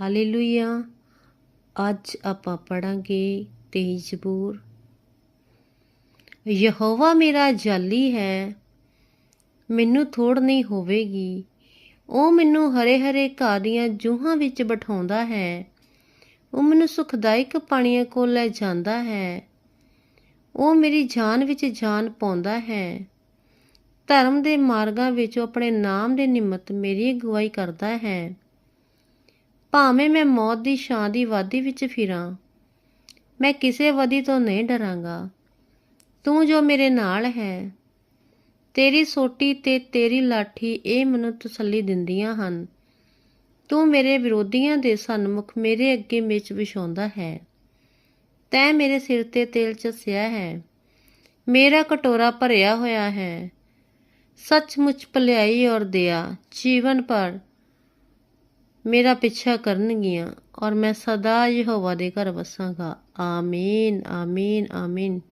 Hallelujah. ਅੱਜ ਆਪਾਂ ਪੜਾਂਗੇ ਤੇਈ ਜ਼ਬੂਰ। ਯਹੋਵਾ ਮੇਰਾ ਜਾਲੀ ਹੈ, ਮੈਨੂੰ ਥੋੜ ਨਹੀਂ ਹੋਵੇਗੀ। ਉਹ ਮੈਨੂੰ ਹਰੇ ਹਰੇ ਘਾਹ ਦੀਆਂ ਜੂਹਾਂ ਵਿੱਚ ਬਿਠਾਉਂਦਾ ਹੈ। ਉਹ ਮੈਨੂੰ ਸੁਖਦਾਇਕ ਪਾਣੀਆਂ ਕੋਲ ਲੈ ਜਾਂਦਾ ਹੈ। ਉਹ ਮੇਰੀ ਜਾਨ ਵਿੱਚ ਜਾਨ ਪਾਉਂਦਾ ਹੈ। ਧਰਮ ਦੇ ਮਾਰਗਾਂ ਵਿੱਚ ਉਹ ਆਪਣੇ ਨਾਮ ਦੇ ਨਿਮਤ ਮੇਰੀ ਅਗਵਾਈ ਕਰਦਾ ਹੈ। ਭਾਵੇਂ ਮੈਂ ਮੌਤ ਦੀ ਛਾਂ ਦੀ ਵਾਦੀ ਵਿੱਚ ਫਿਰਾਂ, ਮੈਂ ਕਿਸੇ ਵਦੀ ਤੋਂ ਨਹੀਂ ਡਰਾਂਗਾ। ਤੂੰ ਜੋ ਮੇਰੇ ਨਾਲ ਹੈ, ਤੇਰੀ ਸੋਟੀ ਤੇ ਤੇਰੀ ਲਾਠੀ ਇਹ ਮੈਨੂੰ ਤਸੱਲੀ ਦਿੰਦੀਆਂ ਹਨ। ਤੂੰ ਮੇਰੇ ਵਿਰੋਧੀਆਂ ਦੇ ਸਨਮੁਖ ਮੇਰੇ ਅੱਗੇ ਮਿਰਚ ਵਿਛਾਉਂਦਾ ਹੈ। ਤੈ ਮੇਰੇ ਸਿਰ ਤੇ ਤੇਲ ਚਸਿਆ ਹੈ, ਮੇਰਾ ਕਟੋਰਾ ਭਰਿਆ ਹੋਇਆ ਹੈ। ਸੱਚਮੁੱਚ ਭਲਾਈ ਔਰ ਦਇਆ ਜੀਵਨ ਪਰ ਮੇਰਾ ਪਿੱਛਾ ਕਰਨਗੀਆਂ ਔਰ ਮੈਂ ਸਦਾ ਯਹੋਵਾ ਦੇ ਘਰ ਵਸਾਂਗਾ। ਆਮੀਨ ਆਮੀਨ ਆਮੀਨ।